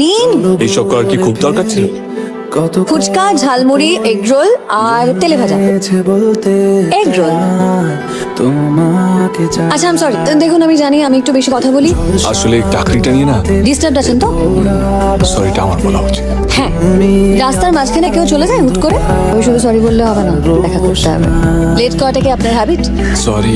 নিন। এইসব করার কি খুব দরকার ছিল? কত ফুচকা ঝালমুড়ি এগরোল আর তেলে ভাজা। এগরোল বলতে আচ্ছা আম সরি দেখুন আমি জানি আমি একটু বেশি কথা বলি। আসলে চাকরিটা নিয়ে না ডিস্টার্ব আছেন তো? সরিটা আমার বলা উচিত। হ্যাঁ রাস্তার মাঝখানে কেউ চলে যায় হুট করে? আমি শুধু সরি বললে হবে না দেখা করতে হবে। লেট করাটা কি আপনার হ্যাবিট সরি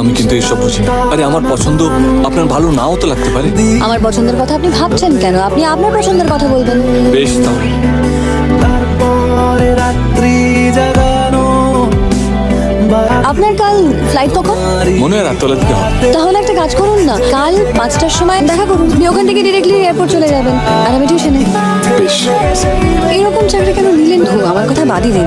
আমি কিন্তু এসব বুঝি না। আরে আমার পছন্দ আপনার ভালো নাও তো লাগতে পারে। আমার পছন্দের কথা আপনি ভাবছেন কেন? আপনি আপনার পছন্দের কথা বলবেন। বেশ তাহলে। আপনার কাল ফ্লাইট কখন মনে হয় রাততলা দিতে হবে। তাহলে একটা কাজ করুন না কাল পাঁচটার সময় দেখা করুন। আপনি ওখান থেকে ডিরেক্টলি এয়ারপোর্ট চলে যাবেন আর আমি টিউশনে বেশ। এরকম চাকরি কেন নিলেন ধু? আমার কথা বাদই দিন।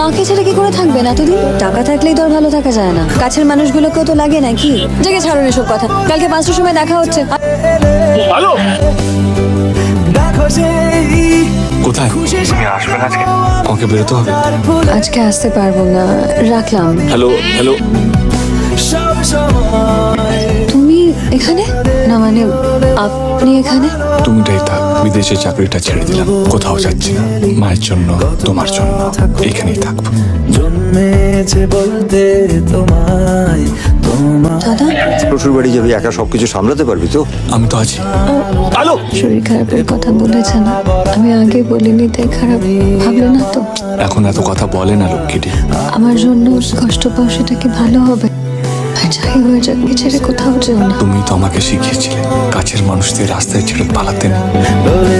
মাকে ছেড়ে কি করে থাকবেন এতদিন? টাকা থাকলেই তো আর ভালো থাকা যায় না। কাছের মানুষগুলোকেও তো লাগে নাকি? জেগে ছাড়ুন এসব কথা। কালকে পাঁচটার সময় দেখা হচ্ছে। সেই কোথায়? খুশি আমাকে বেরোতে হবে। আজকে আসতে পারব না। রাখলাম। Hello hello. তুমি এখানে? না মানে আপনি এখানে? তুমিটাই থাক বিদেশে চাকরিটা ছেড়ে দিলাম। কোথাও যাচ্ছি না। মায়ের জন্য তোমার জন্য। এখানেই থাকব। জন্মেছে বলতে তোমায় তোমার দাদা? শ্বশুর বাড়ি যাবি একা সবকিছু সামলাতে পারবি তো? আমি তো আছি। হ্যালো শরীর খারাপের কথা বলেছেন আমি আগে বলিনি তাই খারাপ ভাবলো না তো। এখন এত কথা বলে না লক্ষ্মীটি আমার জন্য কষ্ট পাও সেটা কি ভালো হবে? যাই হয়ে না তুমি তো আমাকে শিখিয়েছিলে। কাছের মানুষদের রাস্তায় ছেড়ে পালাতে রাতে